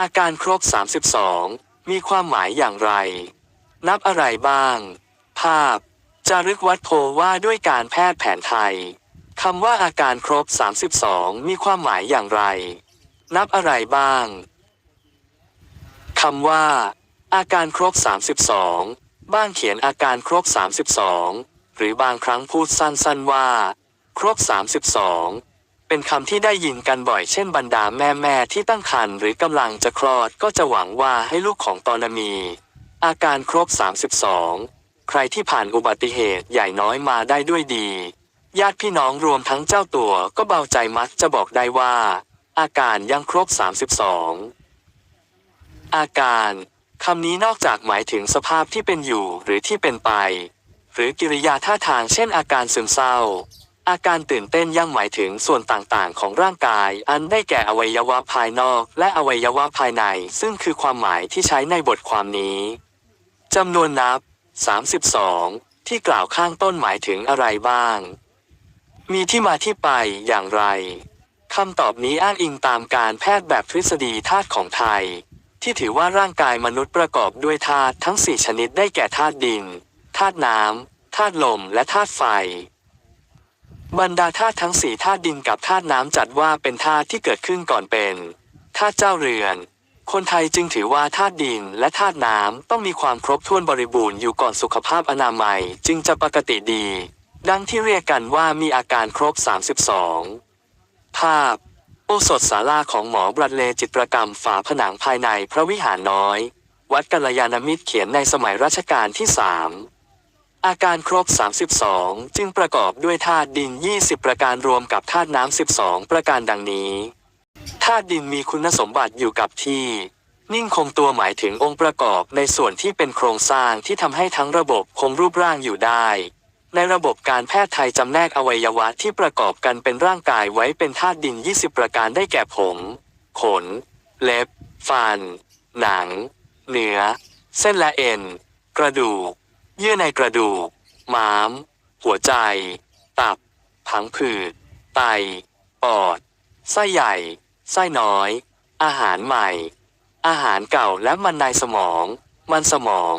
อาการครบ 32 มีความหมายอย่างไร นับอะไรบ้าง ภาพ จารึกวัดโพว่าด้วยการแพทย์แผนไทยคำว่าอาการครบ 32 มีความหมายอย่างไร นับอะไรบ้างคำว่า อาการครบ 32 บ้างเขียนอาการครบ 32 หรือบางครั้งพูดสั้นๆว่า ครบ 32 เป็นคำที่ได้ยินกันบ่อยเช่นบรรดาแม่ๆที่ตั้งครรภ์หรือกำลังจะคลอดก็จะหวังว่าให้ลูกของตอนมี อาการครบ 32 ใครที่ผ่านอุบัติเหตุใหญ่น้อยมาได้ด้วยดี ญาติพี่น้องรวมทั้งเจ้าตัวก็เบาใจมักจะบอกได้ว่า อาการยังครบ 32 อาการคำนี้นอกจากหมายถึงสภาพที่เป็นอยู่หรือที่เป็นไป หรือกิริยาท่าทางเช่นอาการซึมเศร้า อาการตื่นเต้นยังหมายถึงส่วนต่างๆ ของร่างกาย อันได้แก่อวัยวะภายนอก และอวัยวะภายใน ซึ่งคือความหมายที่ใช้ในบทความนี้จำนวนนับ 32 ที่กล่าวข้างต้นหมายถึงอะไรบ้าง มีที่มาที่ไปอย่างไรคำตอบนี้อ้างอิงตามการแพทย์แบบทฤษฎีธาตุของไทย ที่ถือว่าร่างกายมนุษย์ประกอบด้วยธาตุทั้ง 4 ชนิดได้แก่ธาตุดินธาตุน้ำธาตุลมและธาตุไฟ บรรดาธาตุทั้งสี่ธาตุดินกับธาตุน้ำจัดว่าเป็นธาตุที่เกิดขึ้นก่อนเป็นธาตุเจ้าเรือน คนไทยจึงถือว่าธาตุดินและธาตุน้ำต้องมีความครบถ้วนบริบูรณ์อยู่ก่อนสุขภาพอนามัยจึงจะปกติดี ดังที่เรียกกันว่ามีอาการครบ 32 ภาพ โอสถศาลาของหมอบรัดเลจิตรกรรมฝาผนังภายในพระวิหารน้อย วัดกัลยาณมิตรเขียนในสมัยรัชกาลที่สาม อาการครบ 32 จึงประกอบด้วยธาตุดิน 20 ประการรวมกับธาตุน้ำ 12 ประการดังนี้ ธาตุดินมีคุณสมบัติอยู่กับที่ นิ่งคงตัวหมายถึงองค์ประกอบในส่วนที่เป็นโครงสร้างที่ทำให้ทั้งระบบคงรูปร่างอยู่ได้ ในระบบการแพทย์ไทยจำแนกอวัยวะที่ประกอบกันเป็นร่างกายไว้เป็นธาตุดิน 20 ประการได้แก่ผม ขน เล็บ ฟัน หนัง เนื้อ เส้นและเอ็น กระดูก เยื่อในกระดูก ม้าม หัวใจ ตับ ผังผืด ไต ปอด ไส้ใหญ่ ไส้น้อย อาหารใหม่ อาหารเก่าและมันในสมอง มันสมอง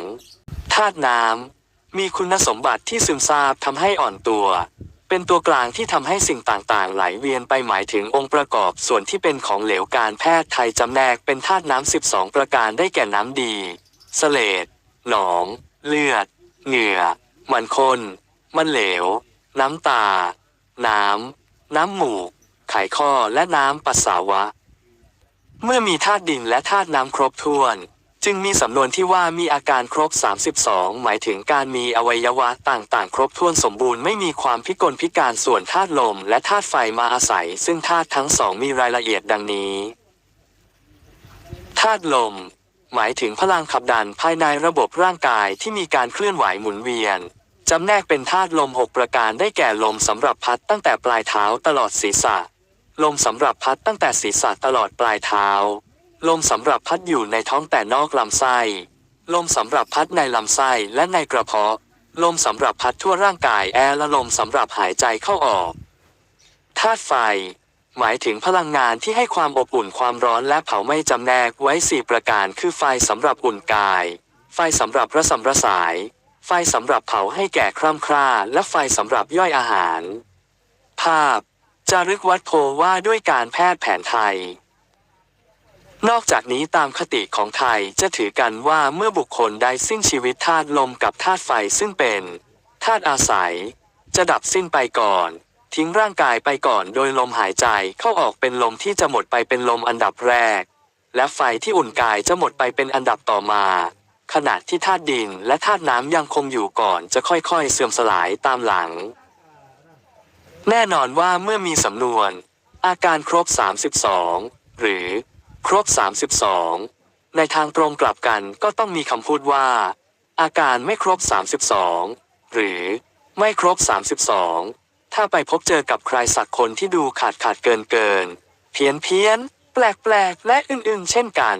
ธาตุน้ำ มีคุณสมบัติที่ซึมซาบทำให้อ่อนตัว เป็นตัวกลางที่ทำให้สิ่งต่างๆ ไหลเวียนไปหมายถึงองค์ประกอบส่วนที่เป็นของเหลวการแพทย์ไทยจำแนกเป็นธาตุน้ำ 12 ประการได้แก่น้ำดี เสลดหนอง เลือด เหงื่อ มันข้น มันเหลว น้ำตา น้ำ น้ำหมูก ไขข้อและน้ำปัสสาวะ เมื่อมีธาตุดินและธาตุน้ำครบถ้วน จึงมีสำนวนที่ว่ามีอาการครบ 32 หมายถึงการมีอวัยวะต่างๆ ครบถ้วนสมบูรณ์ไม่มีความพิกลพิการส่วนธาตุลมและธาตุไฟมาอาศัย ซึ่งธาตุทั้งสองมีรายละเอียดดังนี้ธาตุลม หมายถึงพลังขับดันภายในระบบร่างกายที่มีการเคลื่อนไหวหมุนเวียนจำแนกเป็นธาตุลม 6 ประการได้แก่ลมสำหรับพัดตั้งแต่ปลายเท้าตลอดศีรษะ ลมสำหรับพัดตั้งแต่ศีรษะตลอดปลายเท้า ลมสำหรับพัดอยู่ในท้องแต่นอกลำไส้ ลมสำหรับพัดในลำไส้และในกระเพาะ ลมสำหรับพัดทั่วร่างกายแอร์และลมสำหรับหายใจเข้าออกธาตุไฟ หมายถึงพลังงานที่ให้ความอบอุ่นความร้อนและเผาไหม้จำแนกไว้ 4 ประการคือไฟสำหรับอุ่นกาย ไฟสำหรับระสำระสาย ไฟสำหรับเผาให้แก่คร่ำคร่า และไฟสำหรับย่อยอาหาร ภาพ จารึกวัดโพว่าด้วยการแพทย์แผนไทย นอกจากนี้ตามคติของไทยจะถือกันว่าเมื่อบุคคลได้สิ้นชีวิตธาตุลมกับธาตุไฟซึ่งเป็นธาตุอาศัย จะดับสิ้นไปก่อน ทิ้งร่างกายไปก่อนโดยลมหายใจเข้าออกเป็นลมที่จะหมดไปเป็นลมอันดับแรก และไฟที่อุ่นกายจะหมดไปเป็นอันดับต่อมา ขณะที่ธาตุดินและธาตุน้ำยังคงอยู่ก่อนจะค่อยๆ เสื่อมสลายตามหลัง แน่นอนว่าเมื่อมีสำนวน อาการครบ 32 หรือ ครบ 32 ในทางตรงกลับกันก็ต้องมีคำพูดว่า อาการไม่ครบ 32 หรือ ไม่ครบ 32 ถ้าไปพบเจอกับใครสักคนที่ดูขาดขาดเกินเกิน เพี้ยนเพี้ยน แปลกแปลกและอื่นๆ เช่นกัน